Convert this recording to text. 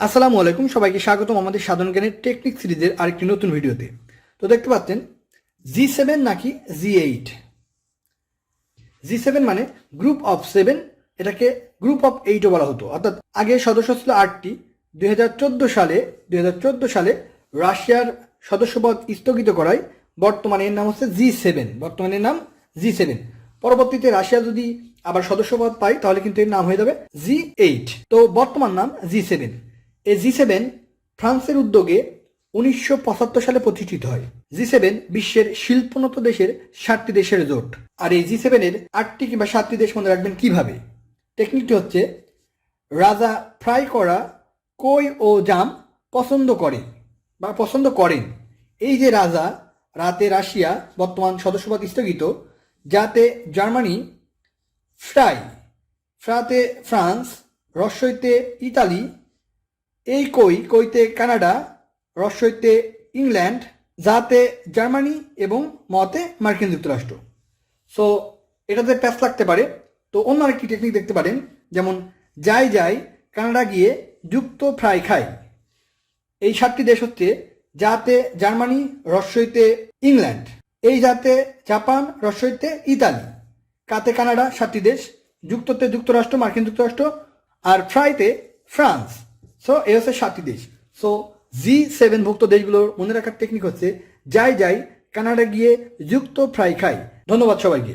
আসসালামু আলাইকুম, সবাইকে স্বাগতম আমাদের সাধারণ জ্ঞানের টেকনিক সিরিজের আরেকটি নতুন ভিডিওতে। তো দেখতে পাচ্ছেন জি সেভেন নাকি জি এইট জি সেভেন মানে গ্রুপ অফ সেভেন এটাকে গ্রুপ অফ এইটও বলা হতো। অর্থাৎ আগে সদস্য ছিল আটটি। দুই সালে দুই সালে রাশিয়ার সদস্যপদ স্থগিত করায় বর্তমানে এর নাম হচ্ছে জি সেভেন বর্তমানে নাম জি সেভেন পরবর্তীতে রাশিয়া যদি আবার সদস্যপদ পায়, তাহলে কিন্তু এর নাম হয়ে যাবে জি এইট তো বর্তমান নাম জি সেভেন এই জি সেভেন ফ্রান্সের উদ্যোগে উনিশশো পঁচাত্তর সালে প্রতিষ্ঠিত হয়। জি সেভেন বিশ্বের শিল্পোন্নত দেশের ষাটটি দেশের জোট। আর এই জি সেভেনের আটটি কিংবা সাতটি দেশ মনে রাখবেন কীভাবে? টেকনিকটি হচ্ছে, রাজা ফ্রাই করা, কই ও জাম পছন্দ করে বা পছন্দ করেন। এই যে রাজা, রাতে রাশিয়া বর্তমান সদস্যপদ স্থগিত, যাতে জার্মানি ফ্রাই, ফ্রাতে ফ্রান্স রস্যইতে ইতালি এই কই, কইতে কানাডা রস্যইতে ইংল্যান্ড, যাতে জার্মানি এবং মতে মার্কিন যুক্তরাষ্ট্র। সো এটাতে প্যাচ লাগতে পারে। তো অন্য আরেকটি টেকনিক দেখতে পারেন, যেমন যাই যাই কানাডা গিয়ে যুক্ত ফ্রাই খায়। এই সাতটি দেশ হচ্ছে যাতে জার্মানি রস্যইতে ইংল্যান্ড, এই যাতে জাপান রস্যইতে ইতালি। কাতে কানাডা সাতটি দেশ, যুক্ততে যুক্তরাষ্ট্র, মার্কিন যুক্তরাষ্ট্র, আর ফ্রাইতে ফ্রান্স। সো এ হচ্ছে সাতটি দেশ। সো জি সেভেন ভুক্ত দেশগুলোর মনে রাখার টেকনিক হচ্ছে, যাই যাই কানাডা গিয়ে যুক্ত ফ্রাই খাই। ধন্যবাদ সবাইকে।